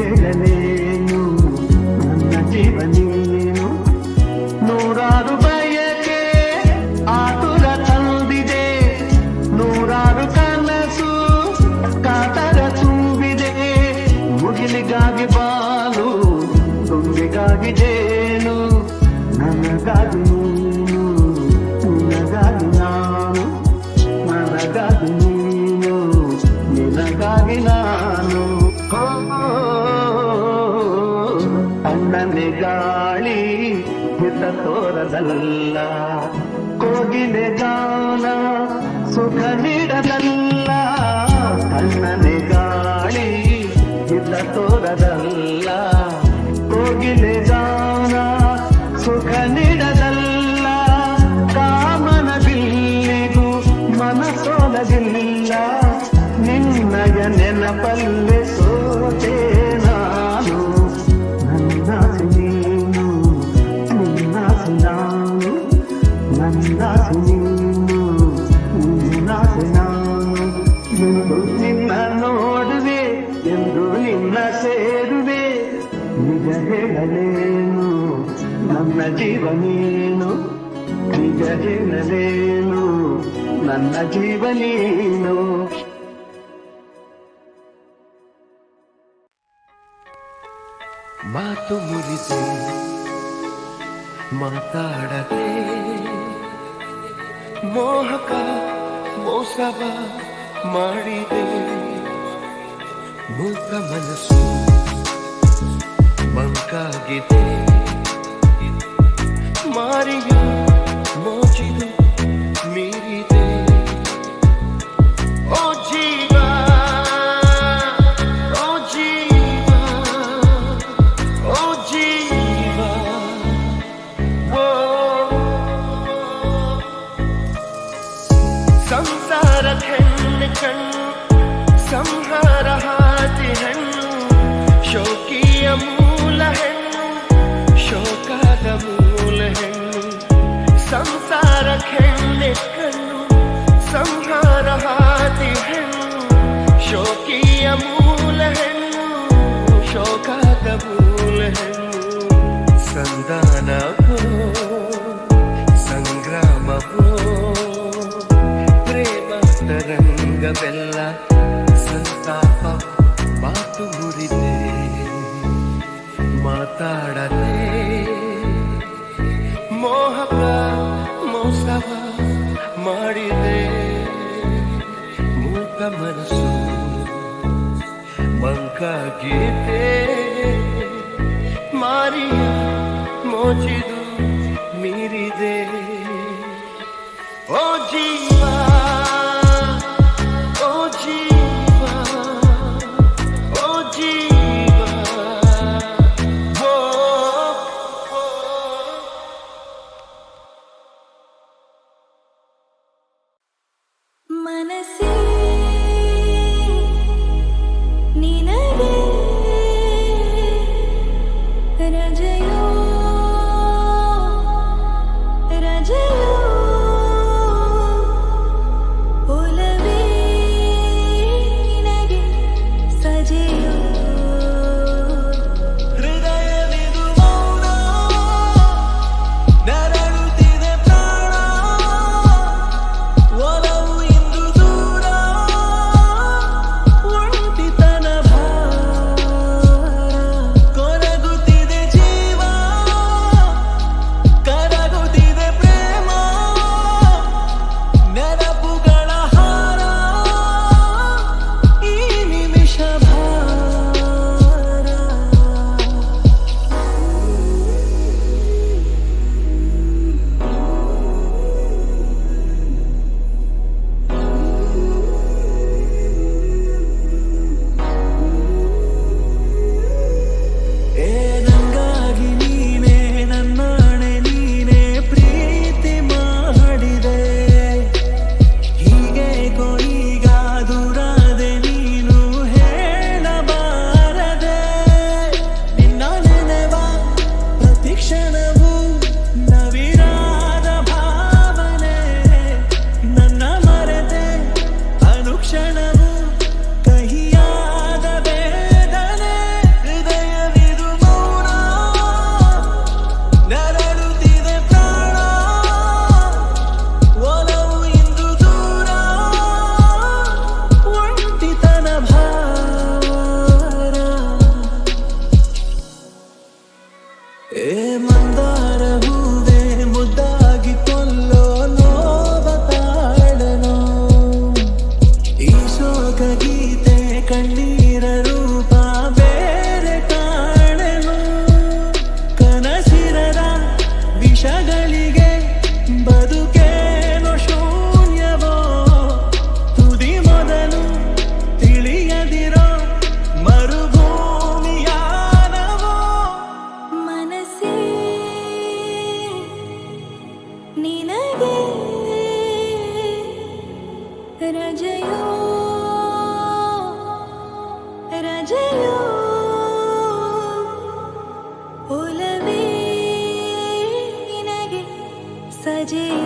ಹೇಳಲೇನು ನನ್ನ ಜೀವ ನೀನು ನೂರಾರು ಬಯಕೆ ಆತುರ ತಂದಿದೆ ನೂರಾರು ಕನಸು ಕಾತರ ತುಂಬಿದೆ ಮುಗಿಲಿಗಾಗಿ ಬಾಲು ತುಂಬಿಗಾಗಿ ಜೇನು ನನಗಾಗಿ ನೀನು ನಿನಗಾಗಿ ನಾನು ನನಗಾಗಿ ನೀನು ನಿನಗಾಗಿ ನಾನು ಕೋಗಿಲೆ ಗಾನ, ಸುಖ ನೀಡದಲ್ಲ ಅಣ್ಣನೆ ಗಾಳಿ ಹಿತ ತೋರದಲ್ಲ. ಕೋಗಿಲೆ ಜಾನ ಸುಖ ನೀಡದಲ್ಲ, ಕಾಮನ ಬಿಲ್ಲಿಗೂ ಮನಸೋಲಗಿಲ್ಲ ನಿನ್ನಯ ನೆನಪಲ್ಲೆ ಸೋತೆ ನಿನ್ನ ನೋಡುವೆ ಎಂದು ನಿನ್ನ ಸೇರುವೆ ನಿಜ ಹೇಳಲೇನು ನನ್ನ ಜೀವ ನೀನು ನಿಜ ಹೇಳಲೇನು ನನ್ನ ಜೀವ ನೀನು ಮಾತು ಮುರಿಸಿ ಮಾತಾಡದೆ ಮೋಹಕ ಮೋಸವ ಮಾಡಿದೆ. ಮೂಕ ಮನಸ್ಸು ಮಂಕಾಗಿದೆ. ಮಾರಿಯ ಮೋಜಿದು ಸಂಸಾರ ಹೆಣ್ಣು ಕಣ್ಣು ಸಂಹಾರ ಹಾದಿ ಹೆಣ್ಣು ಶೋಕಿಯ ಮೂಲ ಹೆಣ್ಣು ಮಾತಾಡದೆ ಮೋಹಕ ಮೋಸವ ಮಾಡಿದೆ. ಮೂಕ ಮನಸ್ಸು ಮಂಕಾಗಿದೆ ಮಾರಿಯ ಮೋಚಿದು ಮೀರಿದೆ. ಓ ಜೀವ যে